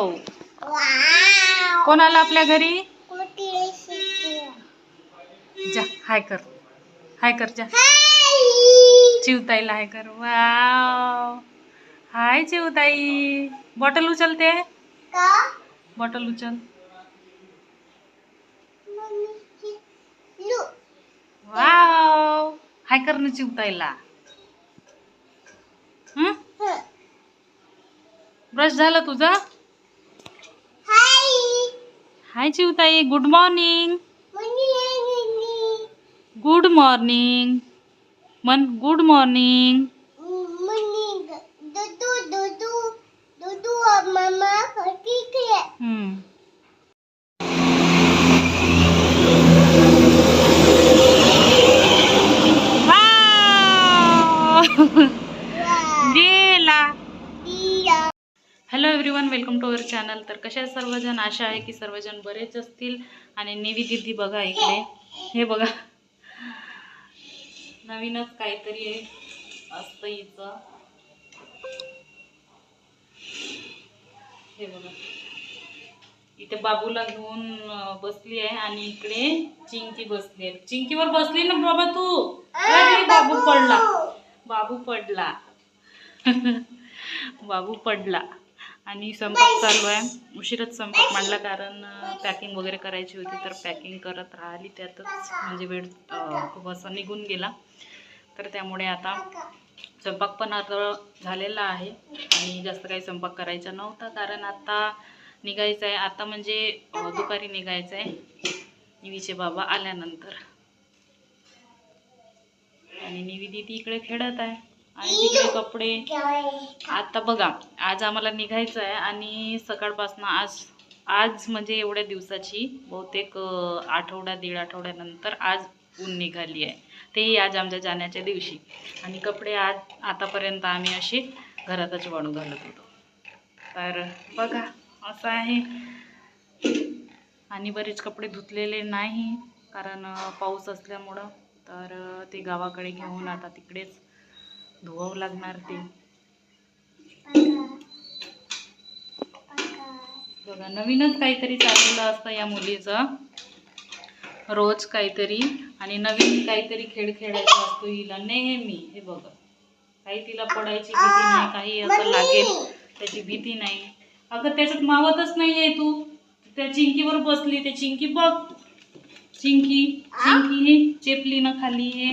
Wow. कोण आलं आपल्या घरी? जा हाय कर. हाय कर जा. चिवताईला हाय कर. वाव. हाय चिवताई. बॉटल उचलते? बॉटल उचल. वाव. हाय कर ना चिवताईला. हं? ब्रश झालं तुझं? Hi चिवताई good morning good morning मन गुड मॉर्निंग हम्म. वाव! गेला hello everyone welcome to our channel तर कशा सर्वजण? आशा आहे की सर्वजण बरेच असतील. आणि नेवी दिदी बघा इकडे. हे बघा. नवीनच काहीतरी आहे. असतं हिचं. हे बघा. इथे बाबूला घेऊन बसली आहे आणि इकडे चिंकी बसली आहे. चिंकीवर बसली ना बाबा तू? बाबू! पडला. बाबू पडला. बाबू पडला. आणि स्वयंपाक चालू आहे. उशीरच स्वयंपाक मांडला कारण पॅकिंग वगैरे करायची होती तर पॅकिंग करत राहिली त्यातच. म्हणजे वेळ खूप असा निघून गेला. तर त्यामुळे आता स्वयंपाक पण आता झालेला आहे. आणि जास्त काही स्वयंपाक करायचा नव्हता कारण आता निघायचं आहे. आता म्हणजे दुपारी निघायचं आहे. निवीचे बाबा आल्यानंतर. आणि निवी दिदी इकडे खेळत आहे. आणि तिकडे कपडे. आता बघा आज आम्हाला निघायचं आहे आणि सकाळपासून आज आज म्हणजे एवढ्या दिवसाची बहुतेक आठवडा दीड आठवड्यानंतर आज ऊन निघाली आहे. तेही आज आमच्या जाण्याच्या दिवशी. आणि कपडे आज आतापर्यंत आम्ही असे घरातच वाळू घालत होतो. तर बघा असं आहे. आणि बरेच कपडे धुतलेले नाही कारण पाऊस असल्यामुळं. तर ते गावाकडे घेऊन आता तिकडेच धुवावं लागणार ते. बघा नवीनच काहीतरी चाललेलं असतं या मुलीचं. रोज काहीतरी आणि नवीन काहीतरी खेळ खेळायचा असतो हिला नेहमी. हे बघा. काही तिला पडायची भीती नाही काही असं लागेल त्याची भीती नाही. अगं त्याच्यात मावतच नाहीये तू. त्या चिंकीवर बसली ते चिंकी बघ. चिंकी चिंकी हे चेपली ना खाली हे.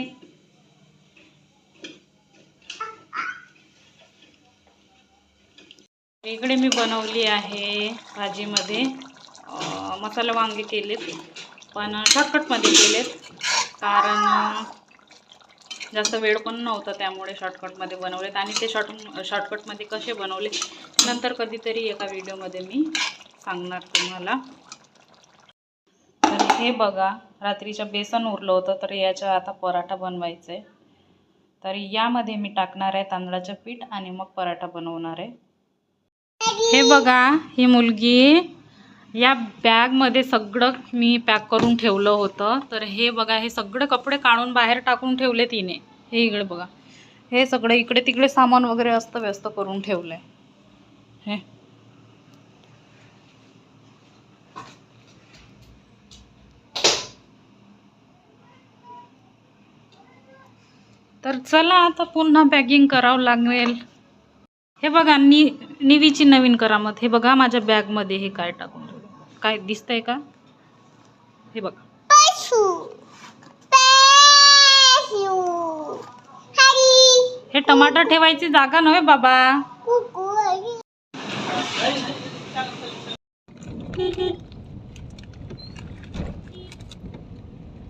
इकडे मी बनवली आहे भाजीमध्ये मसाला वांगे केलेत पण शॉर्टकटमध्ये केलेत कारण जास्त वेळ पण नव्हता त्यामुळे शॉर्टकटमध्ये बनवलेत आणि ते शॉर्ट शॉर्टकटमध्ये कसे बनवले नंतर कधीतरी एका व्हिडिओमध्ये मी सांगणार तुम्हाला. तर हे बघा रात्रीचं बेसन उरलं होतं तर याचा आता पराठा बनवायचा. आहे तर यामध्ये मी टाकणार आहे तांदळाचं पीठ आणि मग पराठा बनवणार आहे. हे बघा ही मुलगी या बॅगमध्ये सगळं मी पॅक करून ठेवलं होतं. तर हे बघा हे सगळे कपडे काढून बाहेर टाकून ठेवले तिने. हे इकडे बघा. हे सगळं इकडे तिकडे सामान वगैरे असतं व्यस्त करून ठेवलं आहे हे. तर चला आता पुन्हा पॅकिंग करावं लागेल. हे बघा नी निवीची नवीन करामत. हे बघा माझ्या बॅगमध्ये हे काय टाकून ठेवलं. काय दिसतंय का? हे बघा. हे टमाटर ठेवायची जागा नव्हे बाबा.